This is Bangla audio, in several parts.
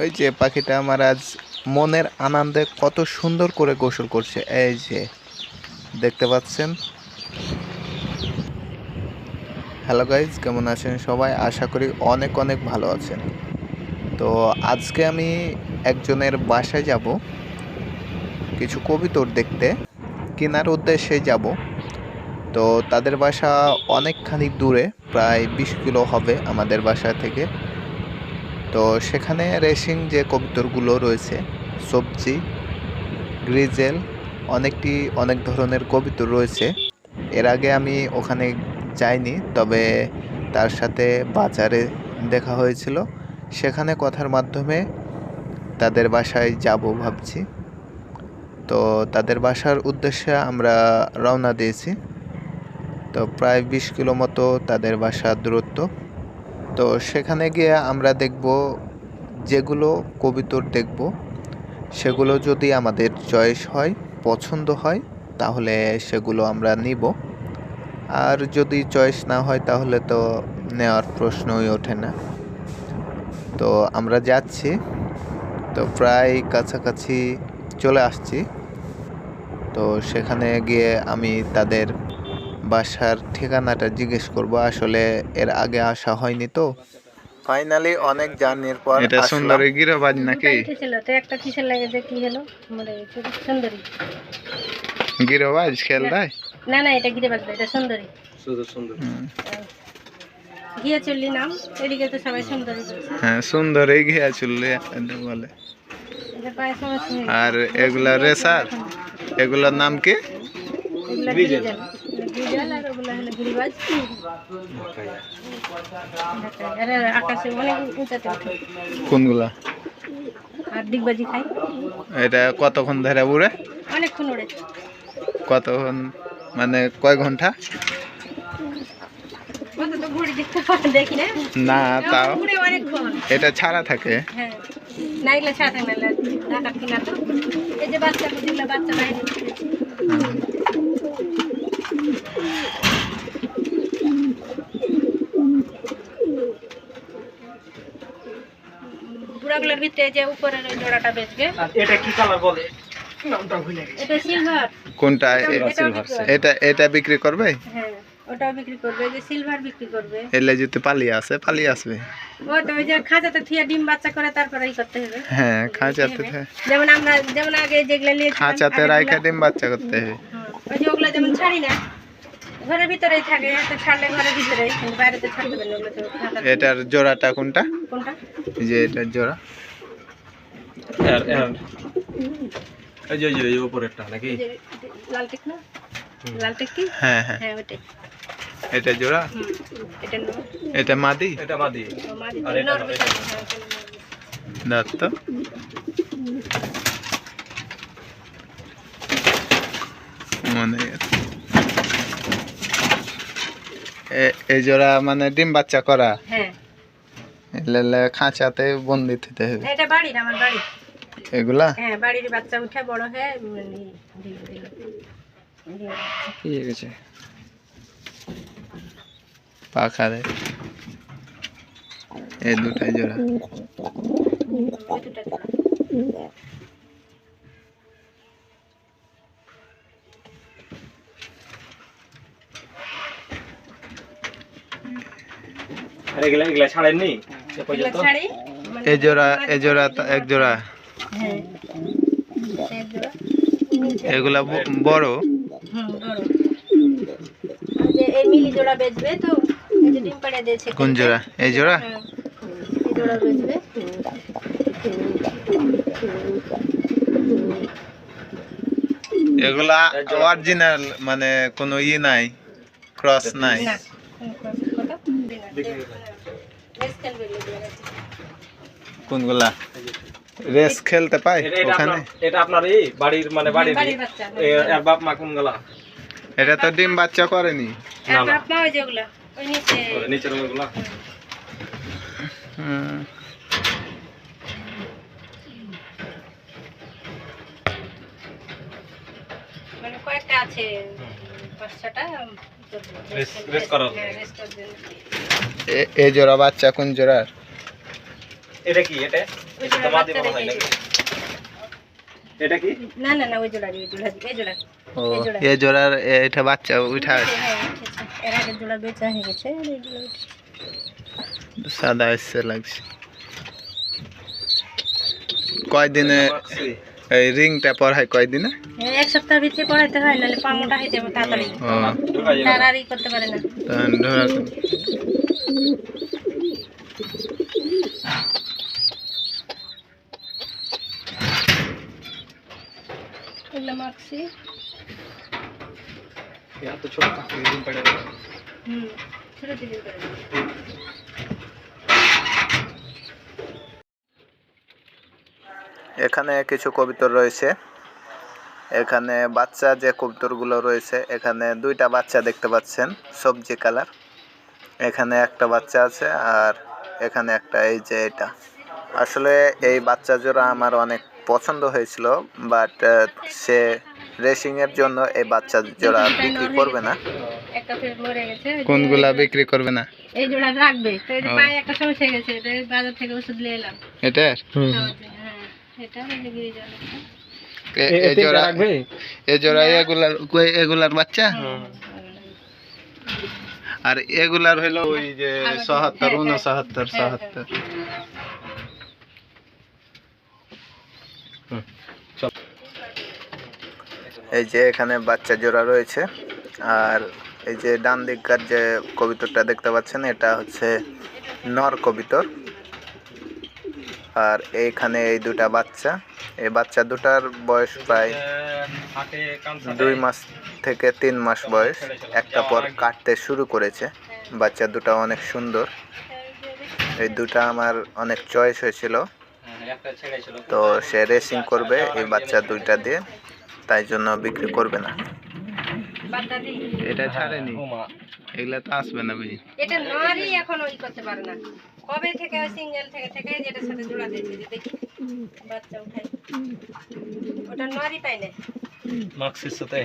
ওই যে পাখিটা আমার আজ মনের আনন্দে কত সুন্দর করে গোসল করছে, এই যে, দেখতে পাচ্ছেন? হ্যালো গাইজ কেমন আছেন সবাই? আশা করি অনেক অনেক ভালো আছেন। তো আজকে আমি একজনের বাসায় যাব, কিছু কবিতর দেখতে, কেনার উদ্দেশ্যে যাব। তো তাদের বাসা অনেকখানি দূরে, প্রায় বিশ কিলো হবে আমাদের বাসা থেকে। তো সেখানে রেসিং যে কবুতরগুলো রয়েছে, সবজি, গ্রিজেল, অনেকটি, অনেক ধরনের কবিতর রয়েছে। এর আগে আমি ওখানে যাইনি, তবে তার সাথে বাজারে দেখা হয়েছিল। সেখানে কথার মাধ্যমে তাদের বাসায় যাব ভাবছি। তো তাদের বাসার উদ্দেশ্যে আমরা রওনা দিয়েছি। তো প্রায় বিশ কিলো মতো তাদের বাসার দূরত্ব। তো সেখানে গিয়ে আমরা দেখব যেগুলো কবিতর দেখব। সেগুলো যদি আমাদের চয়েস হয়, পছন্দ হয়, তাহলে সেগুলো আমরা নিব। আর যদি চয়েস না হয়, তাহলে তো নেওয়ার প্রশ্নই ওঠে না। তো আমরা যাচ্ছি। তো প্রায় কাছাকাছি চলে আসছি। তো সেখানে গিয়ে আমি তাদের বাসার ঠিকানাটা জিজ্ঞেস করব আসলে এর আগে আসা হয়নি তো। ফাইনালি অনেক জার্নির পর এটা সুন্দরী গিরবাজ নাকি? ছিল তো একটা কিসের লাগে যে কি হলো? এটা সুন্দরী। গিরবাজ খেল দেয় না না এটা গিরে বাজবে এটা সুন্দরী। হুম। গিয়ে চললি নাম এদিকে তো সবাই সুন্দরী হ্যাঁ সুন্দরী ঘিয়া চুল্লি বলে। এটা পায়ে সমস্যা হয়ে আর এগুলা রেসার? এগুলোর নাম কি? কোনগুলা? আর ডিগবাজি খাই এটা কতক্ষণ ধরে উড়ে? অনেকক্ষণ ওড়ে কতক্ষণ মানে কয় ঘণ্টা? না না তাও। এটা ছাড়া থাকে। নাইলে সাথে মেলা ঢাকা এই যে বাচ্চা বাচ্চা ভিতরে যে উপরের ওই জোড়াটা বেচবে। এটা কি কালার বলে? নামটা ভুলে গেছি। এটা সিলভার কোনটা? এ- এটাও বিক্রি হবে। এটা এটা বিক্রি করবে? হ্যাঁ ওটাও বিক্রি করবে। যে সিলভার বিক্রি করবে। এলে যদি পালিয়ে আসে পালিয়ে আসবে। ও তো ওই যে খাঁচাতে থিয়া ডিম বাচ্চা করে তারপরে করতে হবে। হ্যাঁ খাঁচাতে যেমন আমরা যেমন আগে যেগুলো নিয়েছিলাম খাঁচাতে আগেরগুলা- ডিম বাচ্চা করতে হবে। ওই যে ওগুলো যেমন ছাড়ি না ঘরের ভিতরেই থাকে তো ছাড়লে ঘরের ভিতরেই কিন্তু বাইরে তো ওগুলো তো এটার জোড়াটা কোনটা? কোনটা? যে এটার জোড়া। এর এর। এই যে এই উপরেরটা নাকি? লাল টিক না? লাল টিক কি? হ্যাঁ হ্যাঁ। হ্যাঁ ওইটাই। এটা জোড়া? এটা নো। এটা মাদি? এটা মাঝে আর এটা তো মনে গেছে। এই জোড়া মানে ডিম বাচ্চা করা। হ্যাঁ। খাঁচাতে বন্দি দিতে হবে। এটা বাড়ির আমার বাড়ি এগুলা? হ্যাঁ বাড়ির বাচ্চা উঠে বড় হয়ে। ঠিক আছে পাখা দেয় এই দুটাই জোড়া। এগুলা এগুলা ছাড়েননি? পর্যন্ত? মানে এই জোড়া এই জোড়া এক জোড়া। হ্যাঁ। এগুলা বড়। কোন জোড়া? এই জোড়া? হ্যাঁ এই জোড়া বেচবে। এগুলা অরিজিনাল মানে কোনো ই নাই ক্রস নাই। কোনগুলা? রেস খেলতে এটা ওখানে? আপনার এটা আপনার এই বাড়ির মানে বাড়ির বাড়ির বাচ্চা এর বাপ মা কোন গলা এটা তো ডিম বাচ্চা করেনি। না। বাপ মা ওই যেগুলো ওই নিচে নিচের ওগুলা। হুম। মানে কয়েকটা আছে পাঁচ হ্যাঁ এই জোড়া বাচ্চা কোন জোড়ার? এটা কি? এটা? তোমার দিব হয় নাকি? এটা কি? না না না ওই জোড়ারই ওই জোড়া এই জোড়া ও এই এ জোড়ার এ- এটা বাচ্চা উঠা হ্যাঁ, এর আগের জোড়া বেচা হয়ে গেছে আর এই জোড়া সাদা এসে লাগছে। কয়দিনে এই রিংটা পড়ায় কয়দিনে এই এক সপ্তাহের ভিতরে পড়াইতে হয় নাহলে পা মোটা হয়ে যাবে তাড়াতাড়ি ও ঢোকা যাবে তাড়াতাড়ি করতে পারে না তখন ধরা এগুলো মাখছি यहाँ तो छोटा दिन पड़ेगा হুম ছোট টিফিন করে এখানে কিছু কবিতর রয়েছে। এখানে বাচ্চা যে কবিতরগুলো রয়েছে এখানে দুইটা বাচ্চা দেখতে পাচ্ছেন সবজি কালার। এখানে একটা বাচ্চা আছে আর এখানে একটা এই যে এটা। আসলে এই বাচ্চা জোড়া আমার অনেক পছন্দ হয়েছিল বাট সে রেসিং এর জন্য এই বাচ্চা জোড়া বিক্রি করবে না। কোনগুলা বিক্রি করবে না? এই জোড়া রাখবে। তো এই যে পায়ে একটা সমস্যা হয়ে গেছে এটা বাজার থেকে ওষুধ নিয়ে এলাম। জন্য, হ্যাঁ এটা ওই যে গিয়ে জল এ- এ জোড়া এগুলার কই- এগুলার বাচ্চা? আর এগুলার হলো ওই যে আলাদা। সহাত্তর হ্যাঁ, হ্যাঁ। উনসহাত্তর হ্যাঁ, সহাত্তর। এই যে এখানে বাচ্চা জোড়া রয়েছে আর এই যে ডান দিককার যে কবিতরটা দেখতে পাচ্ছেন এটা হচ্ছে নর কবিতর। আর এইখানে এই দুটা বাচ্চা। এই বাচ্চা দুটার বয়স প্রায় দুই মাস থেকে তিন মাস বয়স। একটা পর কাটতে শুরু করেছে। বাচ্চা দুটা অনেক সুন্দর। এই দুটা আমার অনেক চয়েস হয়েছিল। একটা ছেড়ে ছিল তো সে রেসিং করবে এই বাচ্চা দুইটা দিয়ে। তাই জন্য বিক্রি করবে না। এটা ছাড়েনি। এগুলা তো আসবে না বুঝি। এটা নরই এখন ওই করতে পারে না। কবে থেকে সিঙ্গেল থেকে থেকে যেটার সাথে জোড়া দিয়েছে যে দেখি বাচ্চা উঠাই। ওটা নরই পাই না? মাক্সির সাথে।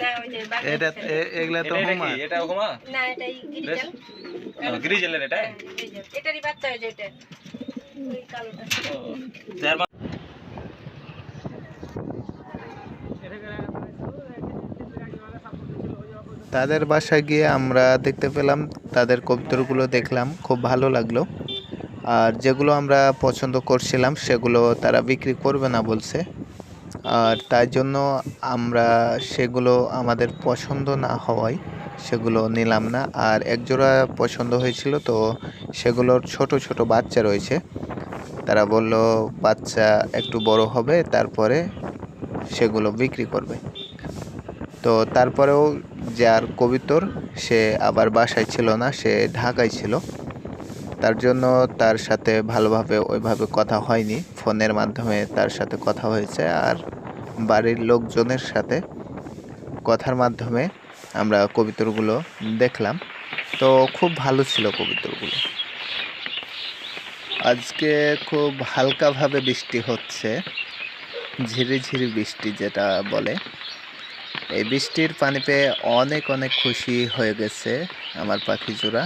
না ওই যে বাঘের এটা ছেলে। এ- এগুলা তো এটা হোমা কি? এটা ওমা না এটাই গিরিজাল। গ্রিজেলের এটা? হ্যাঁ, গিরিজাল। এটারই বাচ্চা হয়েছে এটা। ওই কালোটা চার মাস তাদের বাসায় গিয়ে আমরা দেখতে পেলাম, তাদের কবিতরগুলো দেখলাম, খুব ভালো লাগল। আর যেগুলো আমরা পছন্দ করছিলাম, সেগুলো তারা বিক্রি করবে না বলছে। আর তাই জন্য আমরা সেগুলো আমাদের পছন্দ না হওয়ায় সেগুলো নিলাম না। আর একজোড়া পছন্দ হয়েছিল তো সেগুলোর ছোট ছোট বাচ্চা রয়েছে। তারা বলল, বাচ্চা একটু বড় হবে, তারপরে সেগুলো বিক্রি করবে। তো তারপরেও যার কবিতর, সে আবার বাসায় ছিল না, সে ঢাকায় ছিল। তার জন্য তার সাথে ভালোভাবে ওইভাবে কথা হয়নি। ফোনের মাধ্যমে তার সাথে কথা হয়েছে আর বাড়ির লোকজনের সাথে কথার মাধ্যমে আমরা কবিতরগুলো দেখলাম। তো খুব ভালো ছিল কবিতরগুলো। আজকে খুব হালকাভাবে বৃষ্টি হচ্ছে, ঝিরিঝিরি বৃষ্টি যেটা বলে। এই বৃষ্টির পানি পেয়ে অনেক অনেক খুশি হয়ে গেছে আমার পাখি জোড়া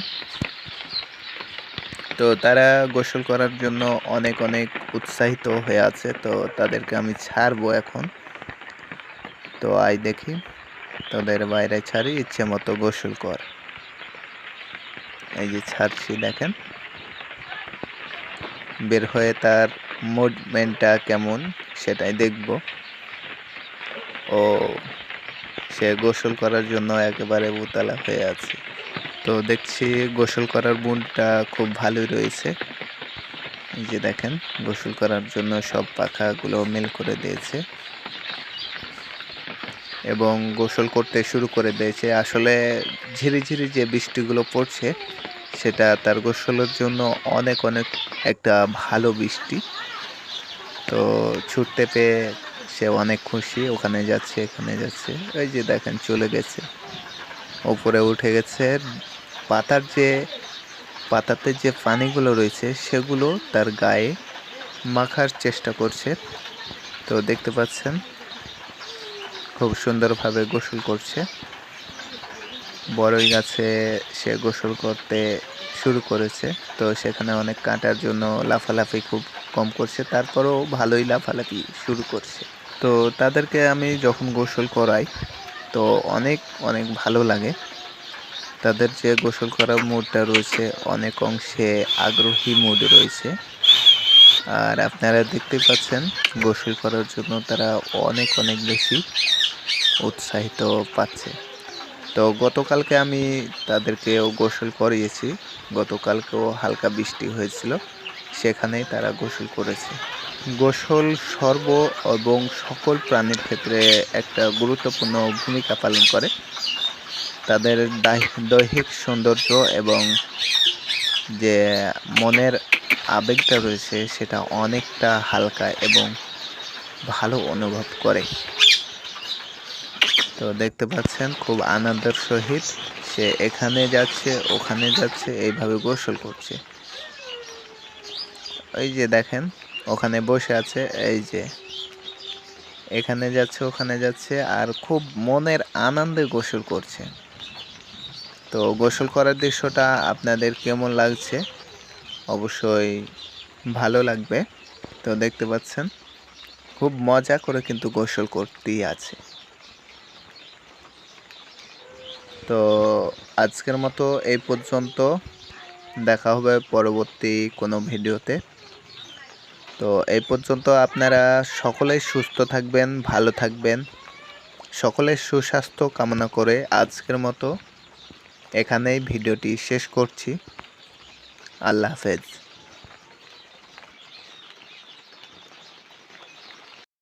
তো তারা গোসল করার জন্য অনেক অনেক উৎসাহিত হয়ে আছে, তো তাদেরকে আমি ছাড়বো এখন। তো আই দেখি, তাদের বাইরে ছাড়ি, ইচ্ছে মতো গোসল কর। এই যে ছাড়ছি, দেখেন। বের হয়ে তার মুভমেন্টটা কেমন সেটাই দেখব। ও সে গোসল করার জন্য একেবারে উতলা হয়ে আছে। তো দেখছি গোসল করার বুনটা খুব ভালোই রয়েছে। এই যে দেখেন, গোসল করার জন্য সব পাখাগুলো মেল করে দিয়েছে। এবং গোসল করতে শুরু করে দিয়েছে। আসলে ঝিরিঝিরি যে বৃষ্টিগুলো পড়ছে, সেটা তার গোসলের জন্য অনেক অনেক একটা ভালো বৃষ্টি। তো ছুটতে পেয়ে সে অনেক খুশি, ওখানে যাচ্ছে, এখানে যাচ্ছে। ওই যে দেখেন, চলে গেছে। ওপরে উঠে গেছে। পাতার যে, পাতাতে যে পানিগুলো রয়েছে, সেগুলো তার গায়ে মাখার চেষ্টা করছে। তো দেখতে পাচ্ছেন, খুব সুন্দরভাবে গোসল করছে। বড়ই গাছে সে গোসল করতে শুরু করেছে। তো সেখানে অনেক কাঁটার জন্য লাফালাফি খুব কম করছে। তারপরেও ভালোই লাফালাফি শুরু করছে। তো তাদেরকে আমি যখন গোসল করাই, তো অনেক অনেক ভালো লাগে। তাদের যে গোসল করার মুডটা রয়েছে, অনেক অংশে আগ্রহী মুড রয়েছে। আর আপনারা দেখতে পাচ্ছেন, গোসল করার জন্য তারা অনেক অনেক বেশি উৎসাহিত পাচ্ছে। তো গতকালকে আমি তাদেরকেও গোসল করিয়েছি। গতকালকেও হালকা বৃষ্টি হয়েছিল, সেখানেই তারা গোসল করেছে। গোসল সর্ব এবং সকল প্রাণীর ক্ষেত্রে একটা গুরুত্বপূর্ণ ভূমিকা পালন করে। তাদের দৈহিক সৌন্দর্য এবং যে মনের আবেগটা রয়েছে, সেটা অনেকটা হালকা এবং ভালো অনুভব করে। তো দেখতে পাচ্ছেন, খুব আনন্দের সহিত সে এখানে যাচ্ছে, ওখানে যাচ্ছে, এইভাবে গোসল করছে। ওই যে দেখেন ওখানে বসে আছে, এই যে। এখানে যাচ্ছে, ওখানে যাচ্ছে, আর খুব মনের আনন্দে গোসল করছে। তো গোসল করার দৃশ্যটা আপনাদের কেমন লাগছে? অবশ্যই ভালো লাগবে। তো দেখতে পাচ্ছেন, খুব মজা করে কিন্তু গোসল করতেই আছে। তো আজকের মতো এই পর্যন্ত। দেখা হবে পরবর্তী কোনো ভিডিওতে। তো এই পর্যন্ত আপনারা সকলেই সুস্থ থাকবেন, ভালো থাকবেন। সকলের সুস্বাস্থ্য কামনা করে আজকের মতো এখানেই ভিডিওটি শেষ করছি। আল্লাহ হাফেজ।